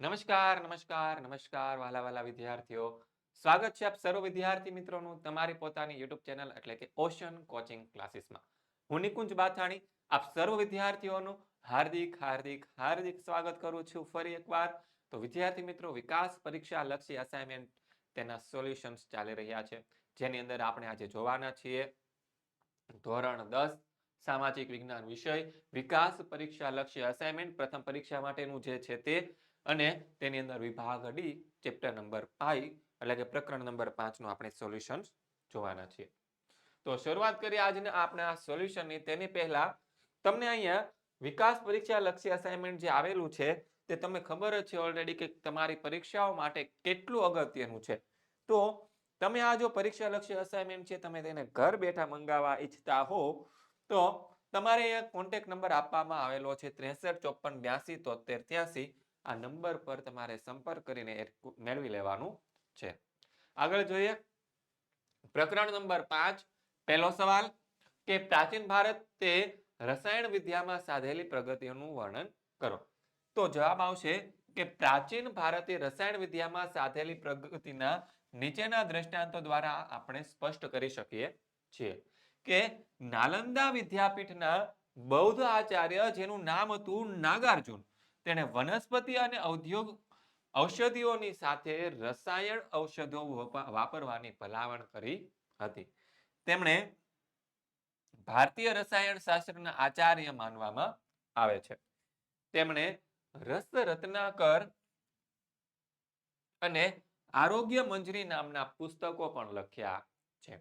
નમસ્કાર નમસ્કાર નમસ્કાર, વાલા વાલા વિદ્યાર્થીઓ. સ્વાગત છે આપ સર્વ વિદ્યાર્થી મિત્રોનું તમારી પોતાની યુટ્યુબ ચેનલ એટલે કે ઓશન કોચિંગ ક્લાસીસમાં. હું નિકુંજ બાથાણી, આપ સર્વ વિદ્યાર્થીઓનું હાર્દિક હાર્દિક હાર્દિક સ્વાગત કરું છું ફરી એકવાર. તો વિદ્યાર્થી મિત્રો, વિકાસ પરીક્ષા લક્ષી અસાઇનમેન્ટ તેના સોલ્યુશન્સ ચાલી રહ્યા છે. જેની અંદર આપણે આજે જોવાના છીએ ધોરણ દસ, સામાજિક વિજ્ઞાન વિષય. વિકાસ પરીક્ષા લક્ષ્ય અસાઇનમેન્ટ પ્રથમ પરીક્ષા માટેનું જે છે તે અને તેની અંદર વિભાગ ડી ચેપ્ટર નંબર ફાઈવ એટલે કે પ્રકરણ નંબર પાંચનું આપણે સોલ્યુશન જોવાના છીએ. તો શરૂઆત કરીએ આજના આપણા સોલ્યુશનની તેની પહેલા તમને અહીંયા વિકાસ પરીક્ષા લક્ષી અસાઇનમેન્ટ જે આવેલું છે, તે તમને ખબર જ છે ઓલરેડી કે તમારી પરીક્ષાઓ માટે કેટલું અગત્યનું છે. તો તમે આ જો પરીક્ષા લક્ષી અસાઇનમેન્ટ છે, તમે તેને ઘર બેઠા મંગાવવા ઈચ્છતા હો, તો તમારે અહીંયા કોન્ટેક્ટ નંબર આપવામાં આવેલો છે ત્રેસઠ ચોપન બ્યાસી તોતેર ત્યાસી. આ નંબર પર તમારે સંપર્ક કરીને મેળવી લેવાનું છે. આગળ જોઈએ. પ્રકરણ નંબર પાંચ, પહેલો સવાલ. કે પ્રાચીન ભારત તે રસાયણ વિદ્યામાં સાધેલી પ્રગતિઓનું વર્ણન કરો. તો જવાબ આવશે કે પ્રાચીન ભારતે રસાયણ વિદ્યામાં સાધેલી પ્રગતિના નીચેના દ્રષ્ટાંતો દ્વારા આપણે સ્પષ્ટ કરી શકીએ છીએ કે નાલંદા વિદ્યાપીઠના બૌદ્ધ આચાર્ય, જેનું નામ હતું નાગાર્જુન. તેણે વનસ્પતિ અને ઔદ્યોગ ઔષધિઓની સાથે રસાયણ ઔષધો વાપરવાની ભલામણ કરી હતી. તેમણે ભારતીય રસાયણ શાસ્ત્રના આચાર્ય માનવામાં આવે છે. તેમણે રસ રત્નાકર અને આરોગ્ય મંજરી નામના પુસ્તકો પણ લખ્યા છે.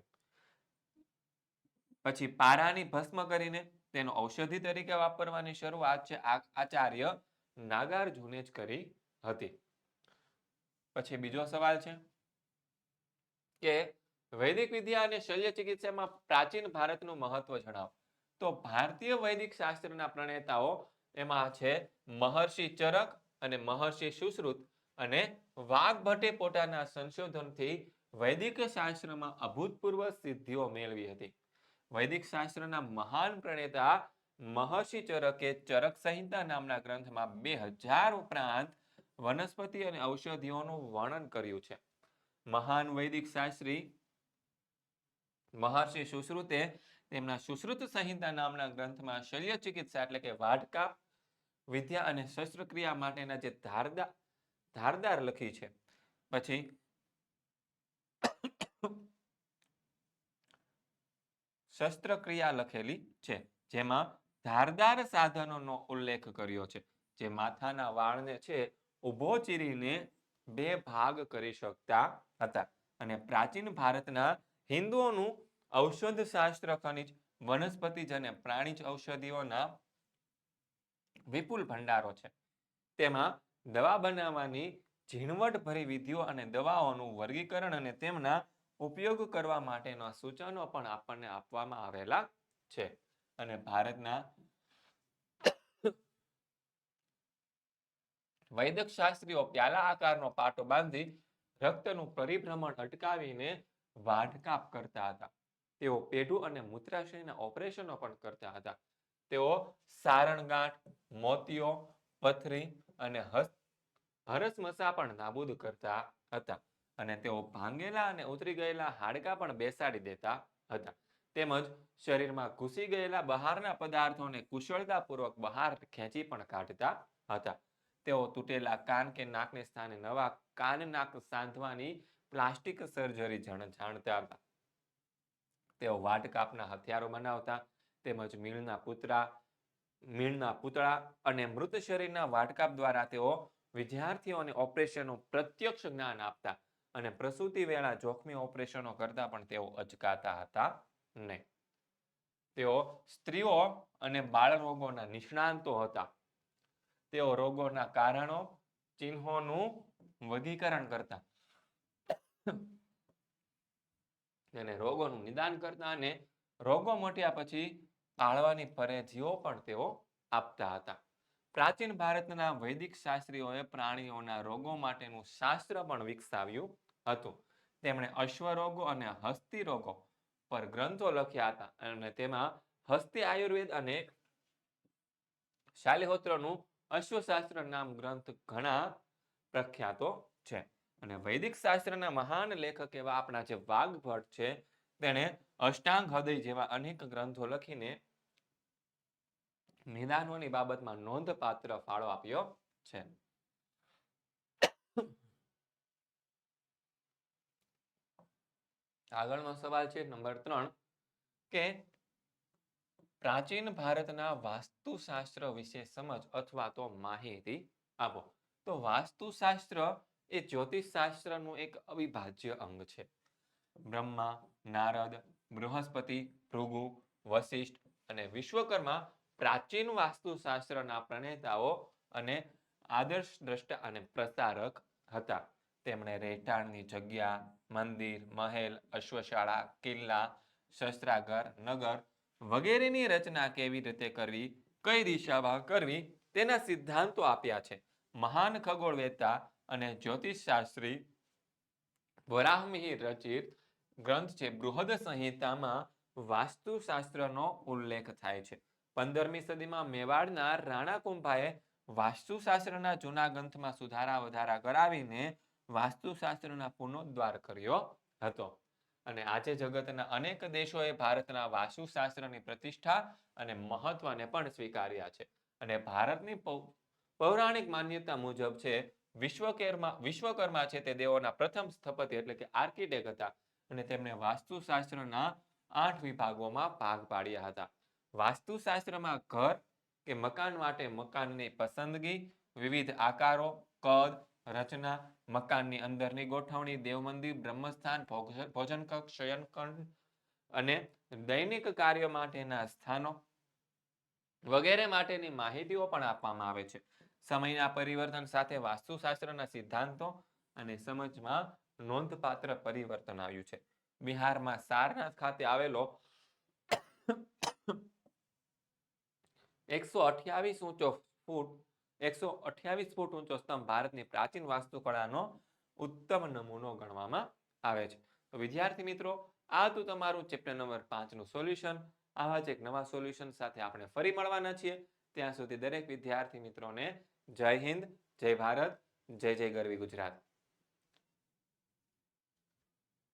પછી પારાની ભસ્મ કરીને તેનો ઔષધિ તરીકે વાપરવાની શરૂઆત છે આચાર્ય નાગાર્જુને જ કરી હતી. પછી બીજો સવાલ છે કે વૈદિક વિદ્યા અને શલ્ય ચિકિત્સામાં પ્રાચીન ભારતનું મહત્વ જણાવો. તો ભારતીય વૈદિક શાસ્ત્રના પ્રણેતાઓ એમાં છે મહર્ષિ ચરક અને મહર્ષિ સુશ્રુત અને વાઘભટ્ટે પોતાના સંશોધનથી વૈદિક શાસ્ત્રમાં અભૂતપૂર્વ સિદ્ધિઓ મેળવી હતી. વૈદિક શાસ્ત્રના મહાન પ્રણેતા મહર્ષિ ચરકે ચરક સંહિતા નામના ગ્રંથમાં બે હજાર ઉપરાંત વનસ્પતિ અને ઔષધિઓનું વર્ણન કર્યું છે. મહાન વૈદિક શાસ્ત્રી મહર્ષિ સુશ્રુતે તેમના સુશ્રુત સંહિતા નામના ગ્રંથમાં શલ્ય ચિકિત્સા એટલે કે વાઢકાપ વિદ્યા અને શસ્ત્રક્રિયા માટેના જે ધારદાર ધારદાર લખી છે. પછી શસ્ત્રક્રિયા લખેલી છે, જેમાં ધારદાર સાધનોનો ઉલ્લેખ કર્યો છે, જે માથાના વાળને છે, ઊભો ચીરીને બે ભાગ કરી શકતા હતા. અને પ્રાચીન ભારતના હિન્દુઓનું ઔષધ શાસ્ત્ર ખનિજ વનસ્પતિજ અને પ્રાણીજ ઔષધિઓના વિપુલ ભંડારો છે. તેમાં દવા બનાવવાની ઝીણવટ ભરી વિધિઓ અને દવાઓનું વર્ગીકરણ અને તેમના ઉપયોગ કરવા માટેના સૂચનો પણ આપણને આપવામાં આવેલા છે. અને ભારતના વૈદક શાસ્ત્રીઓ પ્યાલા આકારનો પાટો બાંધી રક્તનું પરિભ્રમણ અટકાવીને વાઢકાપ કરતા હતા. તેઓ પેઢું અને મૂત્રાશયના ઓપરેશનો પણ કરતા હતા. તેઓ સારણગાંઠ મોતિયો પથરી અને હસ, હરસમસા પણ નાબૂદ કરતા હતા અને તેઓ ભાંગેલા અને ઉતરી ગયેલા હાડકાં પણ બેસાડી દેતા હતા. તેમજ શરીરમાં ઘૂસી ગયેલા બહારના પદાર્થોને કુશળતાપૂર્વક બહાર ખેંચી પણ કાઢતા હતા. તેઓ તૂટેલા કાન કે નાકને સ્થાને નવા કાન નાક સાંધવાની પ્લાસ્ટિક સર્જરી જાણ- જાણતા હતા. તેઓ વાટકાપના હથિયારો બનાવતા, તેમજ મીણના પુતળા મીણના પૂતળા અને મૃત શરીરના વાટકાપ દ્વારા તેઓ વિદ્યાર્થીઓને ઓપરેશનનું પ્રત્યક્ષ જ્ઞાન આપતા અને પ્રસૂતિ વેળા જોખમી ઓપરેશનો કરતા પણ તેઓ અચકાતા હતા નહીં. તેઓ સ્ત્રીઓ અને બાળ રોગોના નિષ્ણાંતો હતા. તેઓ રોગોના કારણો ચિહ્નોનું વર્ગીકરણ કરતા. અને રોગોનું નિદાન કરતા અને રોગો મટ્યા પછી તાળવાની પરેજીઓ પણ તેઓ આપતા હતા. પ્રાચીન ભારતના વૈદિક શાસ્ત્રીઓએ પ્રાણીઓના રોગો માટેનું શાસ્ત્ર પણ વિકસાવ્યું હતું. તેમણે અશ્વરોગો અને હસ્તી રોગો પર ગ્રંથો લખ્યા હતા અને તેમાં હસ્તી આયુર્વેદ અને શાલિહોત્રનું અશ્વશાસ્ત્ર નામ ગ્રંથ ઘણા પ્રખ્યાતો છે. અને વૈદિક શાસ્ત્રના મહાન લેખક એવા આપણા જે વાઘભટ્ટ છે, તેણે અષ્ટાંગ હૃદય જેવા અનેક ગ્રંથો લખીને નિદાનોની બાબતમાં નોંધપાત્ર ફાળો આપ્યો છે. આગળનો સવાલ છે નંબર ત્રણ કે પ્રાચીન ભારતના વાસ્તુશાસ્ત્ર વિશે સમજ અથવા તો માહિતી આપો. તો વાસ્તુશાસ્ત્ર એ જ્યોતિષશાસ્ત્રનું એક અવિભાજ્ય અંગ છે. બ્રહ્મા, નારદ, બૃહસ્પતિ, ભૃગુ વશિષ્ઠ અને વિશ્વકર્મા પ્રાચીન વાસ્તુશાસ્ત્રના પ્રણેતાઓ અને આદર્શ દ્રષ્ટા અને પ્રસારક હતા. તેમણે રહેઠાણની જગ્યા, મંદિર, મહેલ, અશ્વશાળા, કિલ્લા, શસ્ત્રાગાર, નગર વગેરેની રચના કેવી રીતે કરવી, કઈ દિશામાં કરવી, તેના સિદ્ધાંતો આપ્યા છે. મહાન ખગોળવેતા અને જ્યોતિષશાસ્ત્રી વરાહમિહિર રચિત ગ્રંથ છે, બૃહદ સંહિતામાં વાસ્તુશાસ્ત્રનો ઉલ્લેખ થાય છે. પંદરમી સદીમાં મેવાડના રાણા કુંભાએ વાસ્તુશાસ્ત્રના જૂના ગ્રંથમાં સુધારા વધારા કરાવીને વાસ્તુશાસ્ત્રના પુનોદ્વાર કર્યો હતો. અને આજે જગતના અનેક દેશોએ ભારતના વાસ્તુશાસ્ત્રની પ્રતિષ્ઠા અને મહત્વને પણ સ્વીકાર્યા છે. અને ભારતની પૌરાણિક માન્યતા મુજબ છે, વિશ્વકર્મા વિશ્વકર્મા છે તે દેવોના પ્રથમ સ્થપતિ એટલે કે આર્કિટેક્ટ હતા અને તેમણે વાસ્તુશાસ્ત્રના આઠ વિભાગોમાં ભાગ પાડ્યા હતા. વાસ્તુશાસ્ત્રમાં ઘર કે મકાન માટે મકાનની પસંદગી, વિવિધ આકારો, કદ, રચના મકાનની અંદરની ગોઠવણી દેવ મંદિર બ્રહ્મસ્થાન ભોજન કક્ષ શયનખંડ અને દૈનિક કાર્ય માટેના સ્થાનો વગેરે માટેની માહિતીઓ પણ આપવામાં આવે છે. સમયના પરિવર્તન સાથે વાસ્તુશાસ્ત્રના સિદ્ધાંતો અને સમજમાં નોંધપાત્ર પરિવર્તન આવ્યું છે. બિહારમાં સારનાથ ખાતે આવેલો એકસો અઠ્યાવીસ ઊંચો ફૂટ એકસો અઠ્યાવીસ ફૂટ ઊંચો સ્તંભ ભારતની પ્રાચીન વાસ્તુકળાનો ઉત્તમ નમૂનો ગણવામાં આવે છે. તો વિદ્યાર્થી મિત્રો, આ હતું તમારું ચેપ્ટર નંબર પાંચનું સોલ્યુશન આવા જ એક નવા સોલ્યુશન સાથે આપણે ફરી મળવાના છીએ. ત્યાં સુધી દરેક વિદ્યાર્થી મિત્રોને જય હિન્દ, જય ભારત, જય જય ગરવી ગુજરાત.